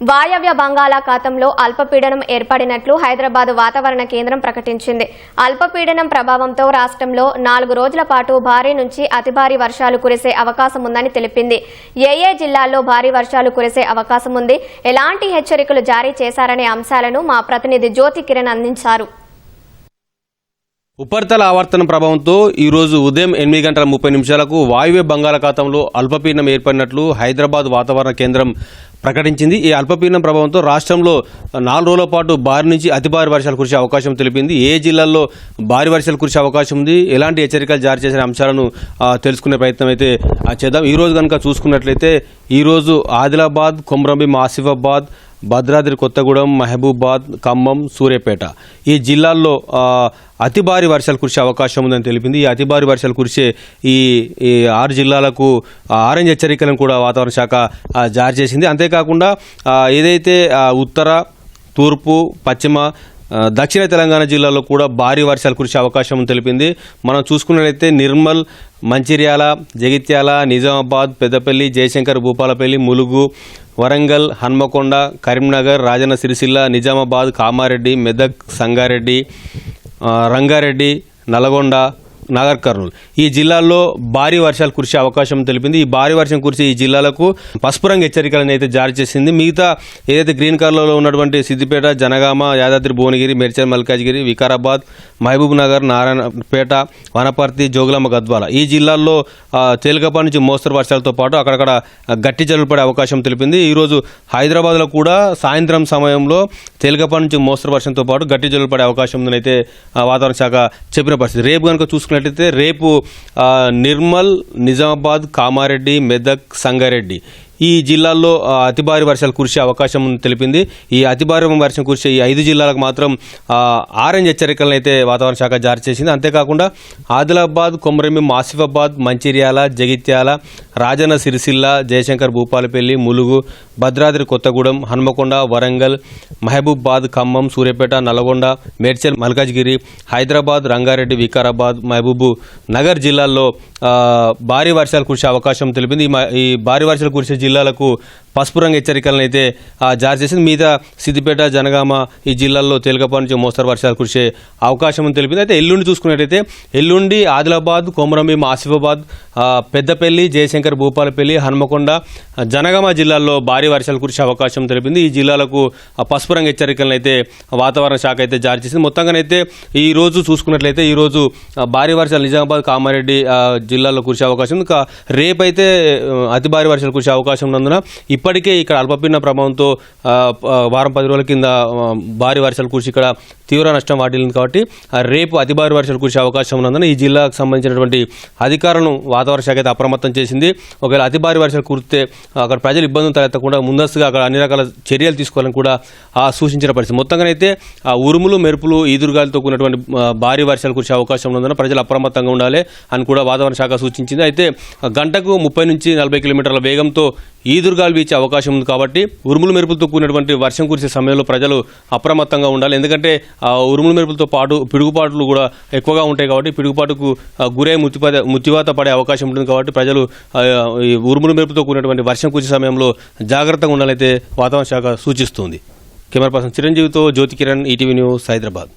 వాయవ్య బంగాళాఖాతంలో అల్పపీడనం ఏర్పడినట్లు హైదరాబాద్ వాతావరణ కేంద్రం ప్రకటించింది. అల్పపీడనం ప్రభావంతో రాష్ట్రంలో నాలుగు రోజుల పాటు భారీ నుంచి అతి భారీ వర్షాలు కురిసే అవకాశం ఉందని తెలిపింది. ఏ ఏ జిల్లాల్లో భారీ వర్షాలు కురిసే అవకాశం ఉంది? ఎలాంటి హెచ్చరికలు జారీ చేశారనే అంశాలను మా ప్రతినిధి జ్యోతి కిరణ్ అందించారు. ఉపరితల ఆవర్తన ప్రభావంతో ఈరోజు ఉదయం ఎనిమిది గంటల ముప్పై నిమిషాలకు వాయువ్య బంగాళాఖాతంలో అల్పపీడనం ఏర్పడినట్లు హైదరాబాద్ వాతావరణ కేంద్రం ప్రకటించింది. ఈ అల్పపీడనం ప్రభావంతో రాష్ట్రంలో నాలుగు రోజుల పాటు భారీ నుంచి అతి భారీ వర్షాలు కురిసే అవకాశం తెలిపింది. ఏ జిల్లాల్లో భారీ వర్షాలు కురిసే అవకాశం ఉంది? ఎలాంటి హెచ్చరికలు జారీ చేసిన అంశాలను తెలుసుకునే ప్రయత్నం అయితే ఆ, చేద్దాం. ఈరోజు కనుక చూసుకున్నట్లయితే ఈరోజు ఆదిలాబాద్ కొమరంభీం ఆసిఫాబాద్ భద్రాద్రి కొత్తగూడెం మహబూబాద్ ఖమ్మం సూర్యాపేట. ఈ జిల్లాల్లో అతి భారీ వర్షాలు కురిసే అవకాశం ఉందని తెలిపింది. ఈ అతి భారీ వర్షాలు కురిసే ఈ ఈ ఆరు జిల్లాలకు ఆరెంజ్ హెచ్చరికలను కూడా వాతావరణ శాఖ జారీ చేసింది. అంతేకాకుండా ఏదైతే ఉత్తర తూర్పు పశ్చిమ దక్షిణ తెలంగాణ జిల్లాలో కూడా భారీ వర్షాలు కురిసే అవకాశం ఉందని తెలిపింది. మనం చూసుకున్నట్లయితే నిర్మల్ మంచిర్యాల జగిత్యాల నిజామాబాద్ పెద్దపల్లి జయశంకర్ భూపాలపల్లి ములుగు వరంగల్ హన్మకొండ కరీంనగర్ రాజన్న సిరిసిల్ల నిజామాబాద్ కామారెడ్డి మెదక్ సంగారెడ్డి రంగారెడ్డి నల్గొండ నాగర్ కర్నూలు. ఈ జిల్లాల్లో భారీ వర్షాలు కురిసే అవకాశం తెలిపింది. ఈ భారీ వర్షం కురిసే ఈ జిల్లాలకు పసుపు రంగు హెచ్చరికలను అయితే జారీ చేసింది. మిగతా ఏదైతే గ్రీన్ కలర్లో ఉన్నటువంటి సిద్దిపేట జనగామ యాదాద్రి భువనగిరి మేడ్చల్ మల్కాజ్గిరి వికారాబాద్ మహబూబ్ నగర్ నారాయణపేట వనపర్తి జోగులమ్మ గద్వాల ఈ జిల్లాల్లో తేలికపాటి నుంచి మోస్తరు వర్షాలతో పాటు అక్కడక్కడ గట్టి జల్లులు పడే అవకాశం తెలిపింది. ఈరోజు హైదరాబాద్లో కూడా సాయంత్రం సమయంలో తేలికపాటి నుంచి మోస్తరు వర్షంతో పాటు గట్టి జల్లులు పడే అవకాశం ఉందని అయితే వాతావరణ శాఖ చెప్పిన పరిస్థితి. రేపు కనుక చూసుకున్నట్లయితే రేపు నిర్మల్ నిజామాబాద్ కామారెడ్డి మెదక్ సంగారెడ్డి. ఈ జిల్లాల్లో అతి భారీ వర్షాలు కురిసే అవకాశం తెలిపింది. ఈ అతి భారీ వర్షం కురిసే ఈ ఐదు జిల్లాలకు మాత్రం ఆరెంజ్ హెచ్చరికలను అయితే వాతావరణ శాఖ జారీ చేసింది. అంతేకాకుండా ఆదిలాబాద్ కొమరమి ఆసిఫాబాద్ మంచిర్యాల జగిత్యాల రాజన్న సిరిసిల్ల జయశంకర్ భూపాలపల్లి ములుగు భద్రాద్రి కొత్తగూడెం హన్మకొండ వరంగల్ మహబూబాద్ ఖమ్మం సూర్యాపేట నల్గొండ మేడ్చల్ మల్కాజ్గిరి హైదరాబాద్ రంగారెడ్డి వికారాబాద్ మహబూబు నగర్ జిల్లాల్లో భారీ వర్షాలు కురిసే అవకాశం తెలిపింది. ఈ ఈ భారీ వర్షాలు కురిసే జిల్లాలకు పసుపు రంగు హెచ్చరికలను అయితే జారీ చేసింది. మిగతా సిద్దిపేట జనగామ ఈ జిల్లాల్లో తేలికపాటి నుంచి మోస్తరు వర్షాలు కురిసే అవకాశం అని తెలిపింది. అయితే ఎల్లుండి చూసుకున్నట్టయితే ఎల్లుండి ఆదిలాబాద్ కొమరంభీం ఆసిఫాబాద్ పెద్దపల్లి జయశంకర్ భూపాలపల్లి హన్మకొండ జనగామ జిల్లాల్లో భారీ వర్షాలు కురిసే అవకాశం తెలిపింది. ఈ జిల్లాలకు ఆ, పసుపు రంగు హెచ్చరికలను అయితే వాతావరణ శాఖ అయితే జారీ చేసింది. మొత్తంగానైతే ఈ రోజు చూసుకున్నట్లయితే ఈ రోజు భారీ వర్షాలు నిజామాబాద్ కామారెడ్డి జిల్లాలో జిల్లాల్లో కురిసే అవకాశం ఉంది. ఇంకా రేపైతే అతి భారీ వర్షాలు కురిసే అవకాశం ఉన్నందున ఇప్పటికే ఇక్కడ అల్పపీడన ప్రభావంతో వారం పది రోజుల కింద భారీ వర్షాలు కురిసి ఇక్కడ తీవ్ర నష్టం వాటిల్లింది కాబట్టి రేపు అతి భారీ వర్షాలు కురిసే అవకాశం ఉన్నందున ఈ జిల్లాకు సంబంధించినటువంటి అధికారులను వాతావరణ శాఖ అయితే అప్రమత్తం చేసింది. ఒకవేళ అతి భారీ వర్షాలు కురిస్తే అక్కడ ప్రజలు ఇబ్బందులు తలెత్తకుండా ముందస్తుగా అక్కడ అన్ని రకాల చర్యలు తీసుకోవాలని కూడా సూచించిన పరిస్థితి. మొత్తంగానైతే ఆ ఉరుములు మెరుపులు ఈదురుగాలితో కూడినటువంటి భారీ వర్షాలు కురిసే అవకాశం ఉన్నందున ప్రజలు అప్రమత్తంగా ఉండాలి అని కూడా వాతావరణ శాఖ సూచించింది. అయితే గంటకు ముప్పై నుంచి నలభై కిలోమీటర్ల వేగంతో ఈదురుగాలు వీచే అవకాశం ఉంది కాబట్టి ఉరుములు మెరుపులతో కూడినటువంటి వర్షం కురిసే సమయంలో ప్రజలు అప్రమత్తంగా ఉండాలి. ఎందుకంటే ఉరుములు మెరుపులతో పాటు పిడుగుపాట్లు కూడా ఎక్కువగా ఉంటాయి కాబట్టి పిడుగుపాటుకు గురై ముత్తిపద ముత్తివాత పడే అవకాశం ఉంటుంది కాబట్టి ప్రజలు ఈ ఉరుములు మెరుపుతో కూడినటువంటి వర్షం కురిసే సమయంలో జాగ్రత్తగా ఉండాలైతే వాతావరణ శాఖ సూచిస్తుంది. కెమెరా పర్సన్ చిరంజీవితో జ్యోతి కిరణ్ ఈటీవీ న్యూస్ హైదరాబాద్.